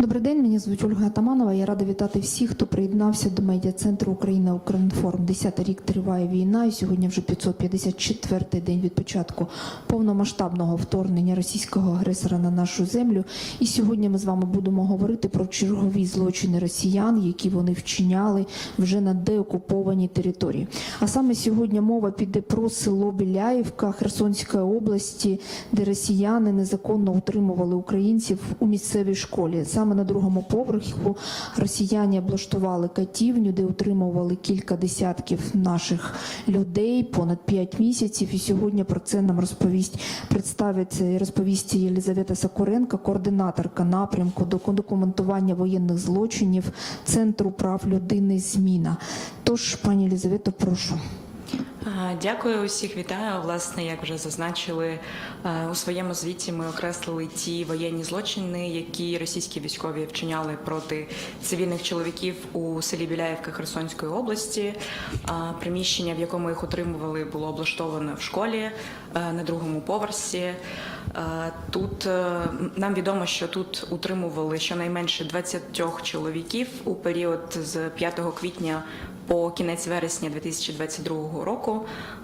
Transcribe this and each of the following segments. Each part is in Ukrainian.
Добрий день, мене звуть Ольга Атаманова. Я рада вітати всіх, хто приєднався до медіа-центру Україна Укрінформ. Десятий рік триває війна, і сьогодні вже 554-й день від початку повномасштабного вторгнення російського агресора на нашу землю. І сьогодні ми з вами будемо говорити про чергові злочини росіян, які вони вчиняли вже на деокупованій території. А саме сьогодні мова піде про село Біляївка Херсонської області, де росіяни незаконно утримували українців у місцевій школі. Саме на другому поверху росіяни облаштували катівню, де утримували кілька десятків наших людей понад 5 місяців. І сьогодні про це нам розповість представиться розповість Єлизавета Сокоренко, координаторка напрямку до документування воєнних злочинів Центру прав людини Зміна. Тож, пані Єлизавето, прошу. Дякую, усіх вітаю. Власне, як вже зазначили е, у своєму звіті, ми окреслили ті воєнні злочини, які російські військові вчиняли проти цивільних чоловіків у селі Біляївка Херсонської області. Приміщення, в якому їх утримували, було облаштоване в школі е, на другому поверсі. Е, Тут нам відомо, що тут утримували щонайменше 20 чоловіків у період з 5 квітня по кінець вересня 2022 року.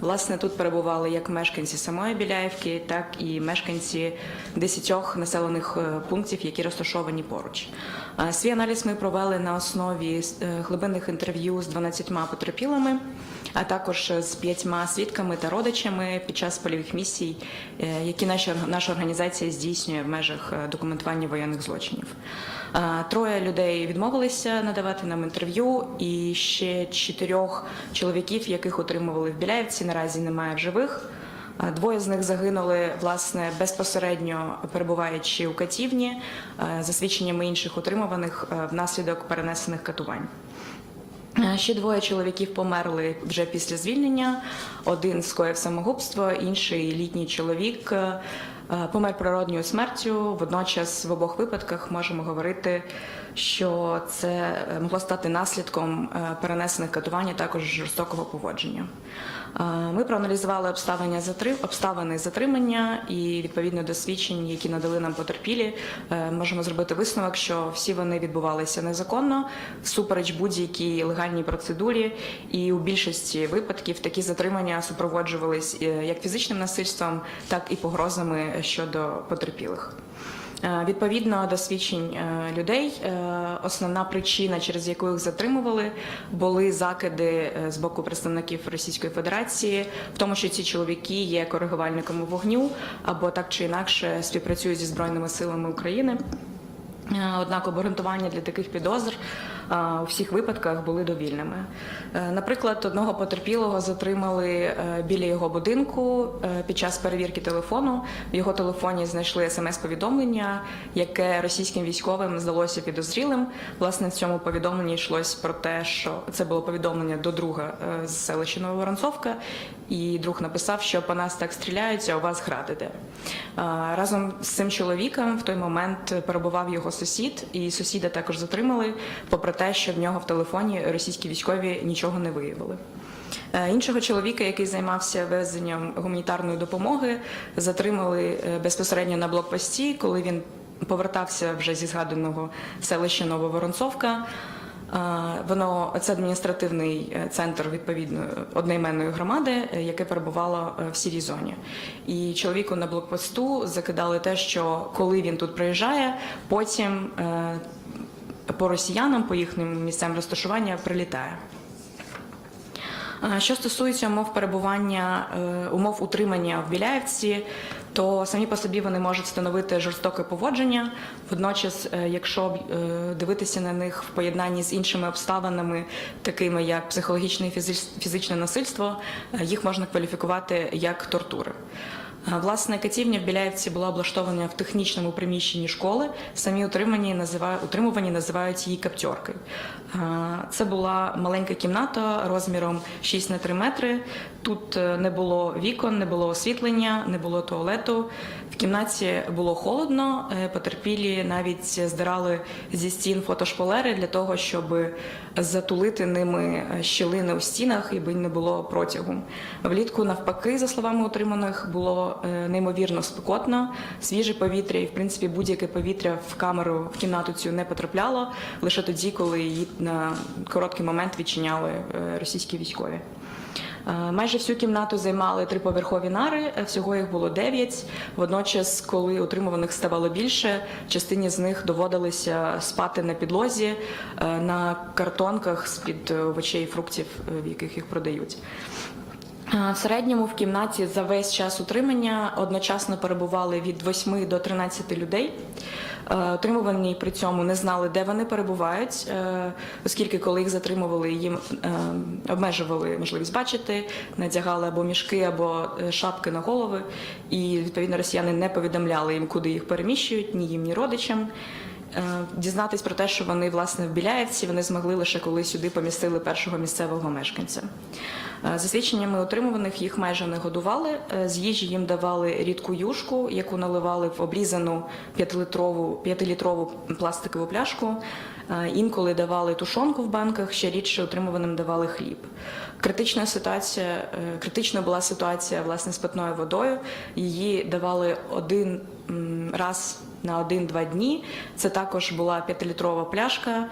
Власне, тут перебували як мешканці самої Біляївки, так і мешканці 10 населених е, пунктів, які розташовані поруч. Е, Свій аналіз ми провели на основі е, глибинних інтерв'ю з 12 потерпілими, а також з п'ятьма свідками та родичами під час польових місій, які наша, наша організація здійснює в межах документування воєнних злочинів. Троє людей відмовилися надавати нам інтерв'ю, і ще чотирьох чоловіків, яких отримували в Біляївці, наразі немає в живих. Двоє з них загинули власне безпосередньо перебуваючи у катівні, за свідченнями інших утримуваних е, внаслідок перенесених катувань. Ще двоє чоловіків померли вже після звільнення. Один скоїв самогубство, інший літній чоловік помер природньою смертю. Водночас в обох випадках можемо говорити, що це е, могло стати наслідком е, перенесених катувань, а також жорстокого поводження. Ми проаналізували обставини обставини затримання і відповідно до свідчень, які надали нам потерпілі, е, можемо зробити висновок, що всі вони відбувалися незаконно, всупереч будь-якій легальній процедурі, і у більшості випадків такі затримання супроводжувались е, як фізичним насильством, так і погрозами щодо потерпілих. Е, Відповідно до свідчень е, людей, е, основна причина, через яку їх затримували, були закиди з боку представників Російської Федерації, в тому, що ці чоловіки є коригувальниками вогню або так чи інакше співпрацюють зі збройними силами України. Однак обґрунтування для таких підозр у всіх випадках були довільними. Е, Наприклад, одного потерпілого затримали е, біля його будинку е, під час перевірки телефону. В його телефоні знайшли смс-повідомлення, яке російським військовим здалося підозрілим. Власне, в цьому повідомленні йшлось про те, що це було повідомлення до друга з селища Нововоронцовка, і друг написав, що по нас так стріляють, а у вас град. Е, Разом з цим чоловіком в той момент перебував його сусід, і сусіда також затримали, попри те, що в нього в телефоні російські військові нічого не виявили. Е, Іншого чоловіка, який займався везенням гуманітарної допомоги, затримали е, безпосередньо на блокпості, коли він повертався вже зі згаданого селища Нововоронцовка. Е, Воно це адміністративний центр відповідно одноіменної громади, яке перебувало в сірій зоні. І чоловіку на блокпосту закидали те, що коли він тут приїжджає, потім по росіянам, по їхнім місцям розташування прилітає. Е, Що стосується умов перебування, е, умов утримання в Біляєвці, то самі по собі вони можуть становити жорстоке поводження. Водночас, е, якщо дивитися на них в поєднанні з іншими обставинами, такими як психологічне і фізичне насильство, їх можна кваліфікувати як тортури. Власне, катівня в Біляєвці була облаштована в технічному приміщенні школи. Самі утримані називають утримувані називають її каптьоркою. Це була маленька кімната розміром 6 на 3 метри. Тут е, не було вікон, не було освітлення, не було туалету. В кімнаті було холодно. е, Потерпілі навіть здирали зі стін фотошпалери для того, щоб затулити ними щілини у стінах, аби не було протягу. Влітку, навпаки, за словами утриманих, було е, неймовірно спекотно, свіже повітря, і в принципі будь-яке повітря в камеру в кімнату цю не потрапляло лише тоді, коли її на короткий момент відчиняли е, російські військові. Е, Майже всю кімнату займали триповерхові нари, е, всього їх було дев'ять. Водночас, коли утримуваних ставало більше, частині з них доводилося спати на підлозі е, на картонках з-під е, овочей і фруктів, в яких їх продають. Е, В середньому в кімнаті за весь час утримання одночасно перебували від 8 до 13 людей. Е, Утримувані при цьому не знали, де вони перебувають, е, оскільки коли їх затримували, їм е, обмежували можливість бачити, надягали або мішки, або е, шапки на голови. І відповідно росіяни не повідомляли їм, куди їх переміщують, ні їм, ні родичам. Е, Дізнатись про те, що вони власне в Біляєвці, вони змогли лише коли сюди помістили першого місцевого мешканця. Е, За свідченнями утримуваних їх майже не годували. Е, З їжі їм давали рідку юшку, яку наливали в обрізану 5-літрову, 5-літрову пластикову пляшку. Е, Інколи давали тушонку в банках, ще рідше утримуваним давали хліб. Критична ситуація, критична була ситуація власне з питною водою. Її давали один раз на один-два дні. Це також була 5-літрова пляшка.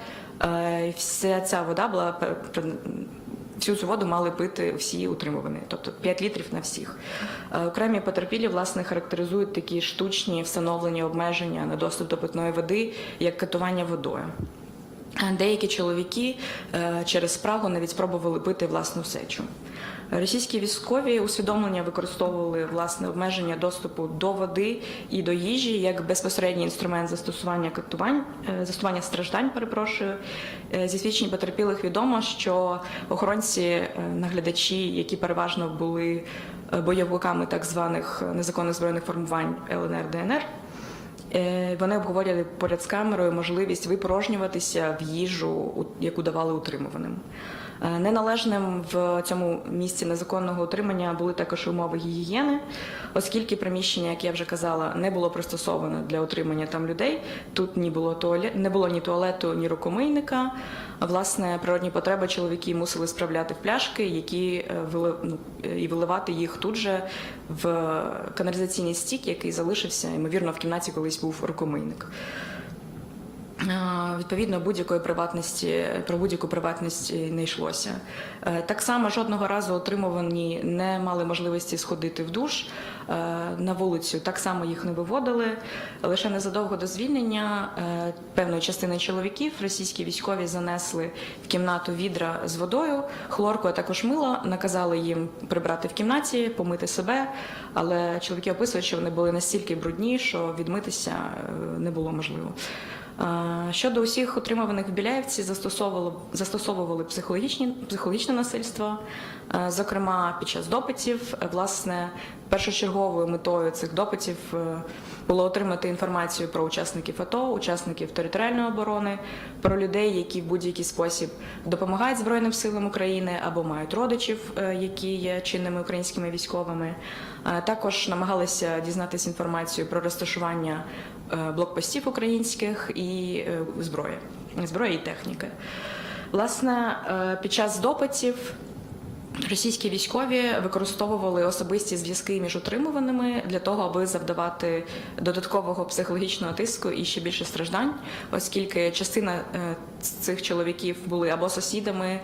Вся ця вода була цю воду мали пити всі утримувані, тобто 5 літрів на всіх. Е, Окремі потерпілі власне характеризують такі штучні встановлені обмеження на доступ до питної води, як катування водою. Деякі чоловіки е, через спрагу навіть спробували пити власну сечу. Російські військові усвідомлення використовували власне обмеження доступу до води і до їжі як безпосередній інструмент застосування катувань, е, застосування страждань. Перепрошую Е, зі свідчень потерпілих відомо, що охоронці, е, наглядачі, які переважно були бойовиками так званих незаконних збройних формувань ЛНР ДНР. Вони обговорювали поряд з камерою можливість випорожнюватися в їжу, яку давали утримуваним. Е, Неналежним в цьому місці незаконного утримання були також умови гігієни, оскільки приміщення, як я вже казала, не було пристосовано для утримання там людей. Тут ні було туалет, не було ні туалету, ні рукомийника. Власне, природні потреби чоловіки мусили справляти в пляшки, які е, ну, і виливати їх тут же в каналізаційний стік, який залишився, ймовірно, в кімнаті колись був рукомийник. Відповідно, будь-якої приватності про будь-яку приватність не йшлося. Е, Так само жодного разу отримувані не мали можливості сходити в душ е, на вулицю. Так само їх не виводили. Лише незадовго до звільнення е, певної частини чоловіків російські військові занесли в кімнату відра з водою, хлорку, а також мило. Наказали їм прибрати в кімнаті, помити себе. Але чоловіки описують, що вони були настільки брудні, що відмитися не було можливо. Щодо усіх утримуваних в Біляєвці застосовували, застосовували психологічні, психологічне насильство, Е, зокрема під час допитів. Власне, першочерговою метою цих допитів е, було отримати інформацію про учасників АТО, учасників територіальної оборони, про людей, які в будь-який спосіб допомагають Збройним силам України або мають родичів, е, які є чинними українськими військовими. Також намагалися дізнатися інформацію про розташування блокпостів українських і е, зброї, зброї і техніки. Власне, е, під час допитів російські військові використовували особисті зв'язки між утримуваними для того, аби завдавати додаткового психологічного тиску і ще більше страждань, оскільки частина е, цих чоловіків були або сусідами.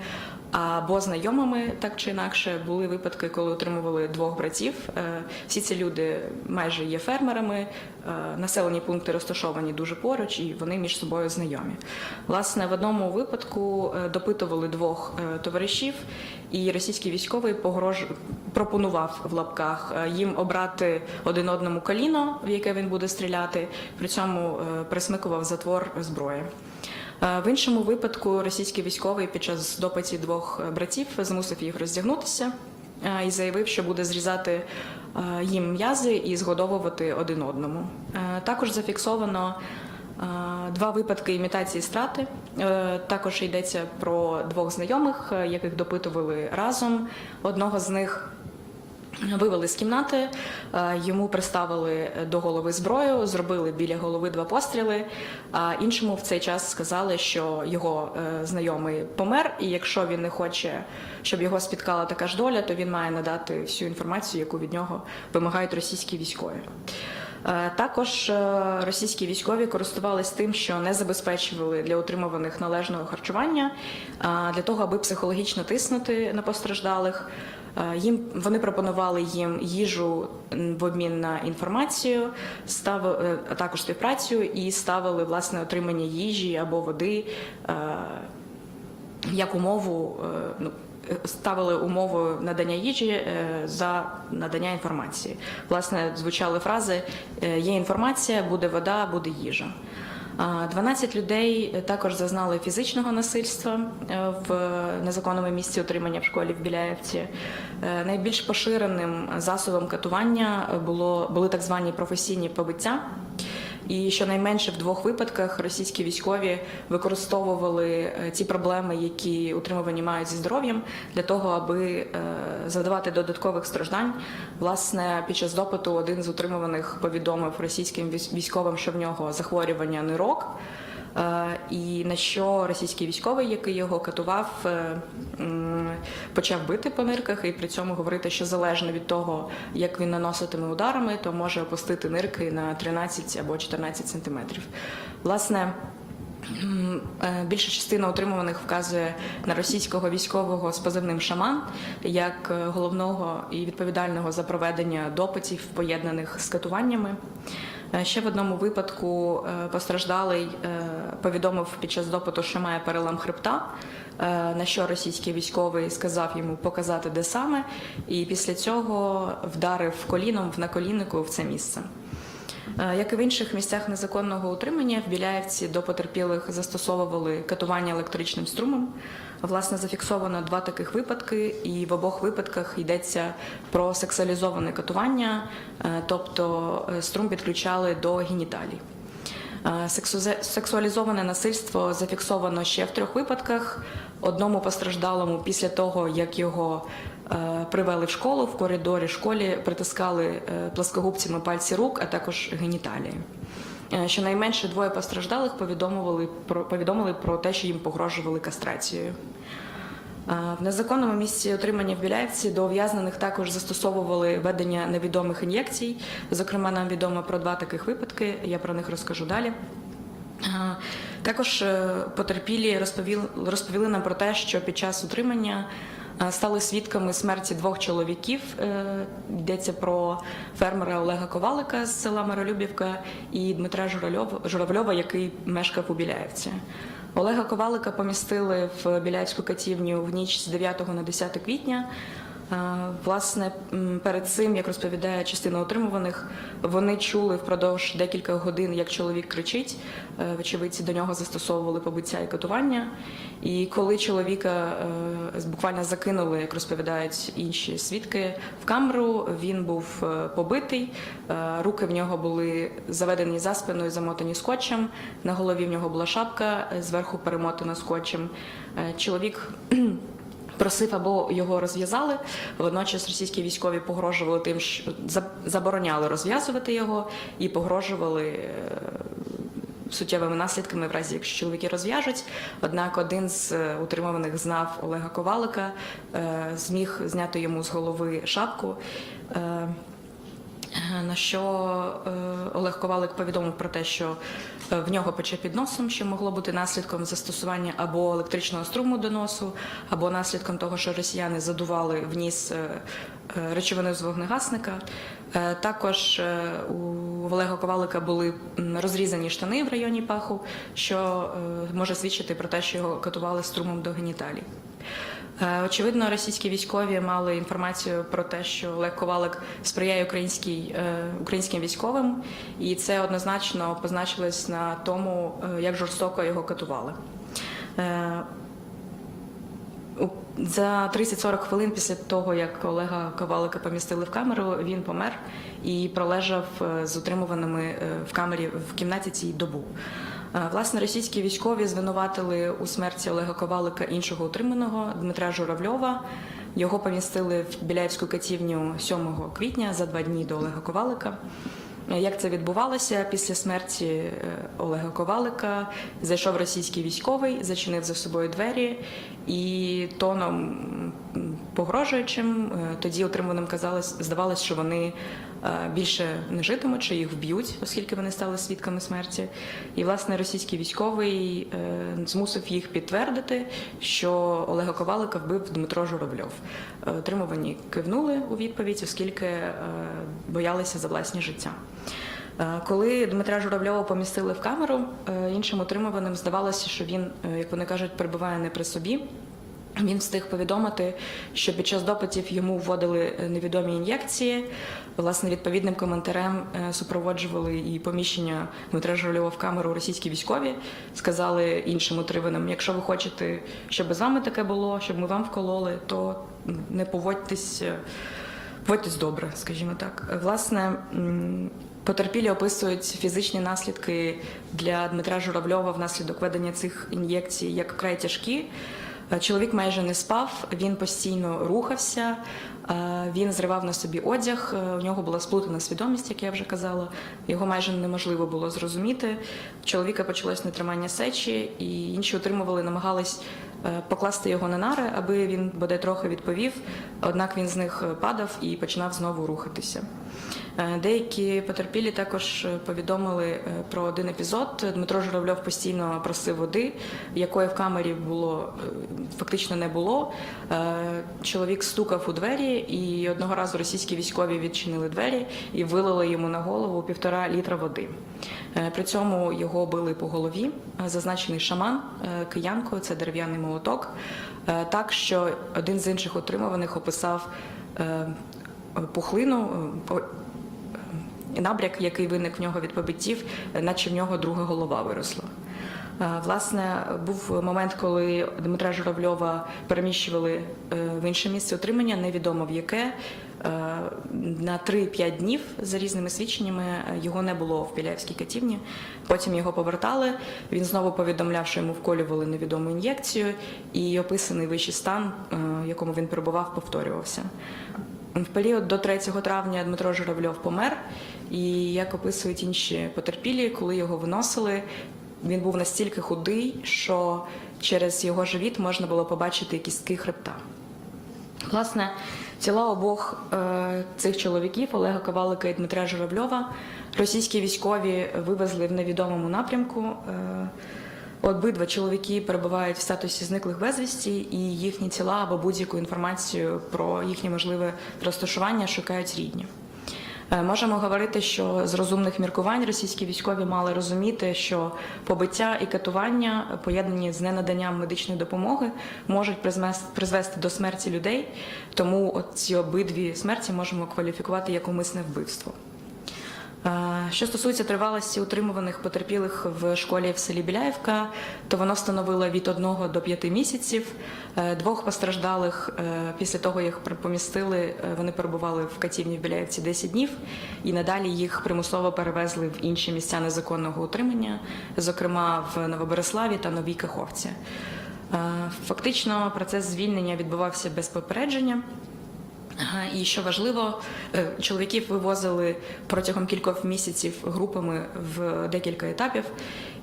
Або знайомими так чи інакше були випадки, коли отримували двох братів. Е, Всі ці люди майже є фермерами, е, населені пункти розташовані дуже поруч, і вони між собою знайомі. Власне, в одному випадку е, допитували двох товаришів, і російський військовий погрож... пропонував в лапках їм обрати один одному коліно, в яке він буде стріляти, при цьому присмикував затвор зброї. Е, В іншому випадку російський військовий під час допиті двох е, братів змусив їх роздягнутися е, і заявив, що буде зрізати їм м'язи і згодовувати один одному. Також зафіксовано два випадки імітації страти. Також йдеться про двох знайомих, яких допитували разом. Одного з них Вивели з кімнати, е, йому приставили до голови зброю, зробили біля голови два постріли. А іншому в цей час сказали, що його е, знайомий помер, і якщо він не хоче, щоб його спіткала така ж доля, то він має надати всю інформацію, яку від нього вимагають російські військові. Е, Також російські військові користувались тим, що не забезпечували для утримуваних належного харчування для того, аби психологічно тиснути на постраждалих. Е, Їм вони пропонували їм їжу в обмін на інформацію, ставили а також співпрацю і ставили власне отримання їжі або води е, як умову. е, Ну, е, ставили умову надання їжі е, за надання інформації. Власне, звучали фрази: е, є інформація, буде вода, буде їжа. А, 12 людей також зазнали фізичного насильства е, в незаконному місці утримання в школі в Біляєвці. Е, Найбільш поширеним засобом катування було були так звані професійні побиття. І щонайменше в двох випадках російські військові використовували ці проблеми, які утримувані мають зі здоров'ям, для того, аби е, завдавати додаткових страждань. Власне, під час допиту один з утримуваних повідомив російським військ- військовим, що в нього захворювання нирок. Е, І на що російський військовий, який його катував, е, почав бити по нирках і при цьому говорити, що залежно від того, як він наноситиме ударами, то може опустити нирки на 13 або 14 сантиметрів. Власне. е, Більша частина утримуваних вказує на російського військового з позивним шаман як головного і відповідального за проведення допитів, поєднаних з катуваннями. Е, Ще в одному випадку е, постраждалий е, повідомив під час допиту, що має перелам хребта, на що російський військовий сказав йому показати, де саме, і після цього вдарив коліном в наколіннику в це місце. Як і в інших місцях незаконного утримання, в Біляєвці до потерпілих застосовували катування електричним струмом. Власне, зафіксовано два таких випадки, і в обох випадках йдеться про сексуалізоване катування, е, тобто е, струм підключали до геніталій. Е, Сексуалізоване насильство зафіксовано ще в трьох випадках. Одному постраждалому після того, як його привели в школу, в коридорі школі притискали пласкогубцями пальці рук, а також геніталії. Е, Щонайменше двоє постраждалих повідомили про повідомили про те, що їм погрожували кастрацією. Е, В незаконному місці отримання в Біляєвці до ув'язнених також застосовували ведення невідомих ін'єкцій. Зокрема, нам відомо про два таких випадки. Я про них розкажу далі. Е, Також потерпілі розповіли, розповіли нам про те, що під час утримання стали свідками смерті двох чоловіків. Е, Йдеться про фермера Олега Ковалика з села Миролюбівка і Дмитра Журавльова, який мешкав у Біляєвці. Олега Ковалика помістили в Біляївську катівню в ніч з 9 на 10 квітня. Е, Власне, перед цим, як розповідає частина отримуваних, вони чули впродовж декілька годин, як чоловік кричить. Е, Очевидці до нього застосовували побиття і катування. І коли чоловіка е, буквально закинули, як розповідають інші свідки, в камеру, він був побитий, руки в нього були заведені за спиною, замотані скотчем. На голові в нього була шапка, зверху перемотана скотчем. Чоловік Просив або його розв'язали. Водночас російські військові погрожували тим, що забороняли розв'язувати його і погрожували е, суттєвими наслідками в разі, якщо чоловіки розв'яжуть. Однак один з е, утримуваних знав Олега Ковалика, е, зміг зняти йому з голови шапку. На що Олег Ковалик повідомив про те, що в нього пече під носом, що могло бути наслідком застосування або електричного струму до носу, або наслідком того, що росіяни задували в ніс е, е, з вогнегасника. Е, Також е, у Олега Ковалика були розрізані штани в районі паху, що е, може свідчити про те, що його катували струмом до геніталій. Е, Очевидно, російські військові мали інформацію про те, що Олег Ковалик сприяє українській, е, українським військовим, і це однозначно позначилось на тому, е, як жорстоко його катували. За 30-40 хвилин після того, як Олега Ковалика помістили в камеру, він помер і пролежав з утримуваними в камері в кімнаті цій добу. Е, Власне, російські військові звинуватили у смерті Олега Ковалика іншого утриманого Дмитра Журавльова, Його помістили в Біляївську катівню 7 квітня за два дні до Олега Ковалика. Як це відбувалося після смерті е, Олега Ковалика? Зайшов російський військовий, зачинив за собою двері і тоном погрожуючим е, тоді отриманим казалось, здавалось, що вони е, більше не житимуть, що їх вб'ють, оскільки вони стали свідками смерті. І власне російський військовий е, змусив їх підтвердити, що Олега Ковалика вбив Дмитро Журавльов. Отримувані кивнули у відповідь, оскільки боялися за власні життя. Коли Дмитра Журавльова помістили в камеру, іншим отримуваним здавалося, що він, як вони кажуть, перебуває не при собі. Він встиг повідомити, що під час допитів йому вводили е, невідомі ін'єкції. Власне, відповідним коментарем е, супроводжували і поміщення Дмитра Журавльова в камеру російські військові. Сказали іншим отриманим, якщо ви хочете, щоб з вами таке було, щоб ми вам вкололи, то не поводьтесь, е, поводьтесь добре, скажімо так. Власне. Потерпілі описують фізичні наслідки для Дмитра Журавльова внаслідок ведення цих ін'єкцій як вкрай тяжкі. Е, Чоловік майже не спав, він постійно рухався, е, він зривав на собі одяг. е, У нього була сплутана свідомість, як я вже казала. Його майже неможливо було зрозуміти. В чоловіка почалось нетримання сечі, і інші отримували, намагались покласти його на нари, аби він бодай трохи відповів. Однак він з них падав і починав знову рухатися. Е, Деякі потерпілі також повідомили е, про один епізод. Дмитро Журавльов постійно просив води, якої в камері було е, фактично не було. Чоловік стукав у двері, і одного разу російські військові відчинили двері і вилили йому на голову півтора літра води. При цьому його били по голові. Зазначений шаман киянкою, це дерев'яний молоток. Так що один з інших отримуваних описав пухлину. Е, набряк, який виник в нього від побиттів, наче в нього друга голова виросла. Е, Власне, був момент, коли Дмитра Журавльова переміщували е, в інше місце отримання, невідомо в яке. Е, На 3-5 днів за різними свідченнями е, його не було в Біляївській катівні. Потім його повертали. Він знову повідомляв, що йому вколювали невідому ін'єкцію, і описаний вищий стан, е, в якому він перебував, повторювався. В період до 3 травня Дмитро Журавльов помер, і як описують інші потерпілі, коли його виносили, він був настільки худий, що через його живіт можна було побачити кістки хребта. Власне, тіла обох е, цих чоловіків Олега Ковалика і Дмитра Журавльова російські військові вивезли в невідомому напрямку. Е, обидва чоловіки перебувають в статусі зниклих безвісті, і їхні тіла або будь-яку інформацію про їхнє можливе розташування шукають рідні. Е, Можемо говорити, що з розумних міркувань російські військові мали розуміти, що побиття і катування, поєднані з ненаданням медичної допомоги, можуть призвести до смерті людей. Тому ці обидві смерті можемо кваліфікувати як умисне вбивство. Е, Що стосується тривалості утримуваних потерпілих в школі в селі Біляївка, то воно становило від 1 до 5 місяців. Е, Двох постраждалих е, після того, як помістили, вони перебували в катівні в Біляївці 10 днів, і надалі їх примусово перевезли в інші місця незаконного утримання, зокрема в Новобереславі та Новій Каховці. Фактично, процес звільнення відбувався без попередження. І що важливо, е, чоловіків вивозили протягом кількох місяців групами в декілька етапів.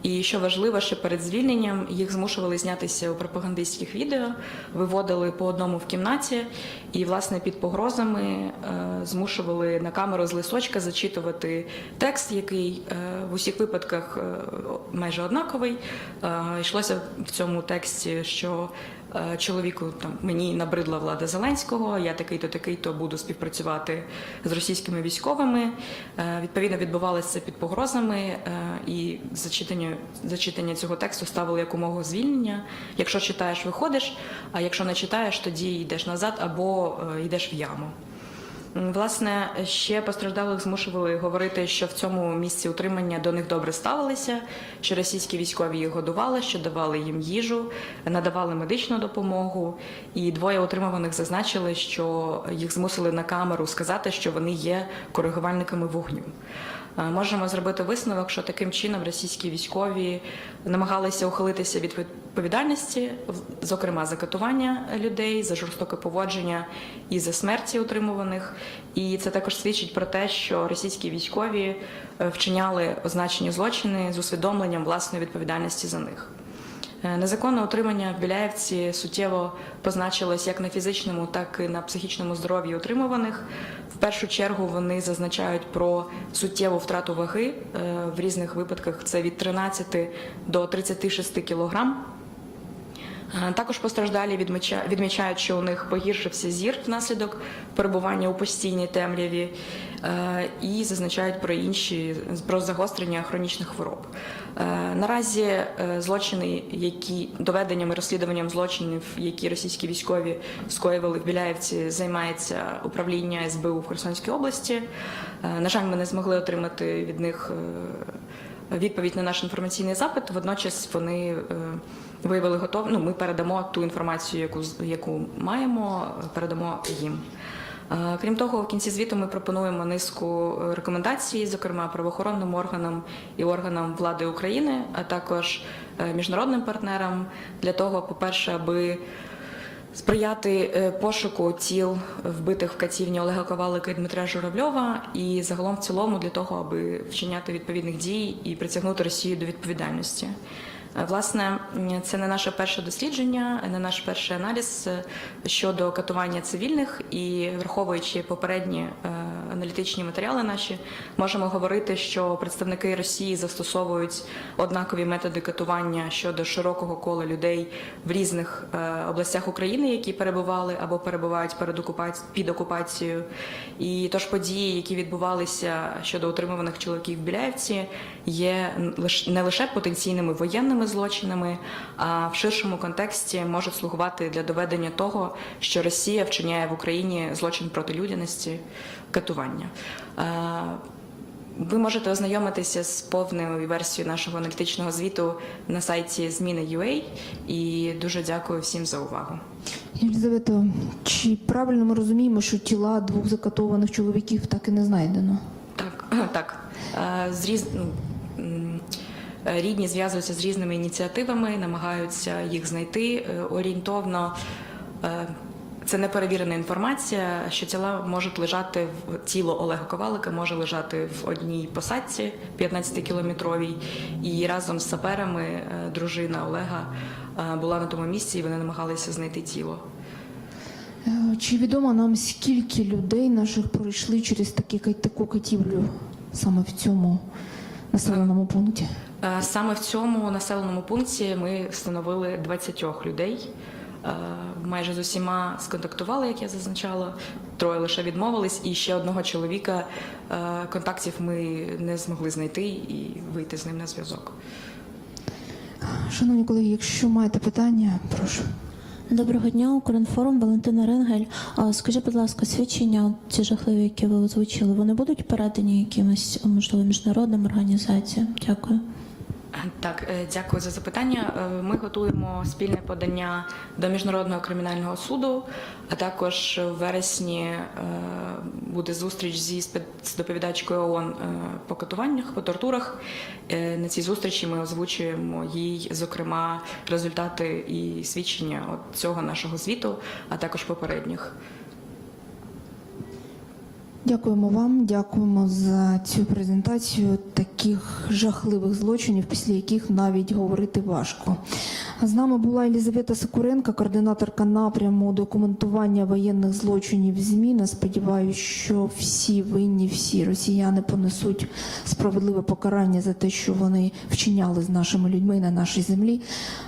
І що важливо, що перед звільненням їх змушували знятися у пропагандистських відео, виводили по одному в кімнаті, і, власне, під погрозами е, змушували на камеру з лисочка зачитувати текст, який е, в усіх випадках майже однаковий. Йшлося в цьому тексті, що чоловіку там мені набридла влада Зеленського. Я такий то такий то буду співпрацювати з російськими військовими. Е, Відповідно, відбувалося це під погрозами, е, і зачитання зачитання цього тексту ставили як умову звільнення. Якщо читаєш, виходиш. А якщо не читаєш, тоді йдеш назад або е, йдеш в яму. Власне, ще постраждалих змушували говорити, що в цьому місці утримання до них добре ставилися, що російські військові їх годували, що давали їм їжу, надавали медичну допомогу. І двоє утримуваних зазначили, що їх змусили на камеру сказати, що вони є коригувальниками вогню. Е, Можемо зробити висновок, що таким чином російські військові намагалися ухилитися від відповідальності, зокрема за катування людей, за жорстоке поводження і за смерті утримуваних. І це також свідчить про те, що російські військові е, вчиняли означені злочини з усвідомленням власної відповідальності за них. Е, Незаконне утримання в Біляєвці суттєво позначилось як на фізичному, так і на психічному здоров'ї утримуваних. В першу чергу вони зазначають про суттєву втрату ваги е, в різних випадках. Це від 13 до 36 кілограм. Е, Також постраждалі відмічають, що у них погіршився зір внаслідок перебування у постійній темряві, е, і зазначають про інші про загострення хронічних хвороб. Е, Наразі злочини, які доведенням і розслідуванням злочинів, які російські військові скоювали в Біляєвці, займається управління СБУ в Херсонській області. На жаль, ми не змогли отримати від них. відповідь на наш інформаційний запит. Водночас вони виявили готов... Ну, ми передамо ту інформацію, яку яку маємо, передамо їм. Е, Крім того, в кінці звіту ми пропонуємо низку рекомендацій, зокрема правоохоронним органам і органам влади України, а також е, міжнародним партнерам для того, по-перше, аби сприяти е, пошуку тіл вбитих в катівні Олега Ковалика і Дмитра Журавльова, і загалом в цілому для того, аби вчиняти відповідних дій і притягнути Росію до відповідальності. Е, Власне, це не наше перше дослідження, не наш перший аналіз е, щодо катування цивільних, і враховуючи попередні е, аналітичні матеріали наші, можемо говорити, що представники Росії застосовують однакові методи катування щодо широкого кола людей в різних е, областях України, які перебували або перебувають перед окупаці... під окупацією. І тож події, які відбувалися щодо утримуваних чоловіків в Біляєвці, є не лише потенційними воєнними злочинами, а в ширшому контексті можуть слугувати для доведення того, що Росія вчиняє в Україні злочин проти людяності, катування. Е, Ви можете ознайомитися з повною версією нашого аналітичного звіту на сайті зміни.ua і дуже дякую всім за увагу. Єлизавета, чи правильно ми розуміємо, що тіла двох закатованих чоловіків так і не знайдено? Так, так. Е, З різ... ну, Рідні зв'язуються з різними ініціативами, намагаються їх знайти Е, орієнтовно. Це неперевірена інформація, що тіла можуть лежати в тіло Олега Ковалика може лежати в одній посадці 15-кілометровій, і разом з саперами е, дружина Олега е, була на тому місці, і вони намагалися знайти тіло. Е, Чи відомо нам, скільки людей наших пройшли через такі, таку катівлю саме в цьому населеному пункті? Саме в цьому населеному пункті ми встановили 20 людей. Е, Майже з усіма сконтактували, як я зазначала. Троє лише відмовились, і ще одного чоловіка е, контактів ми не змогли знайти і вийти з ним на зв'язок. Шановні колеги, якщо маєте питання, прошу. Доброго дня, Укрінформ, Валентина Ренгель. Скажіть, будь ласка, свідчення ці жахливі, які ви озвучили, вони будуть передані якимось можливо міжнародним організаціям? Дякую. Так, е, дякую за запитання. Е, Ми готуємо спільне подання до міжнародного кримінального суду, а також в вересні е, буде зустріч зі спецдоповідачкою ООН по катуваннях, по тортурах. На цій зустрічі ми озвучуємо їй, зокрема, результати і свідчення цього нашого звіту, а також попередніх. Дякуємо вам, дякуємо за цю презентацію таких жахливих злочинів, після яких навіть говорити важко. З нами була Елізавета Сокуренко, координаторка напряму документування воєнних злочинів зміни. Сподіваюся, що всі винні, всі росіяни понесуть справедливе покарання за те, що вони вчиняли з нашими людьми на нашій землі.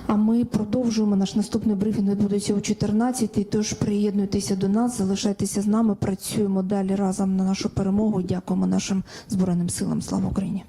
А ми продовжуємо наш наступний брифінг відбудеться о 14 Тож приєднуйтеся до нас, залишайтеся з нами, працюємо далі разом на нашу перемогу. Дякуємо нашим збройним силам. Слава Україні!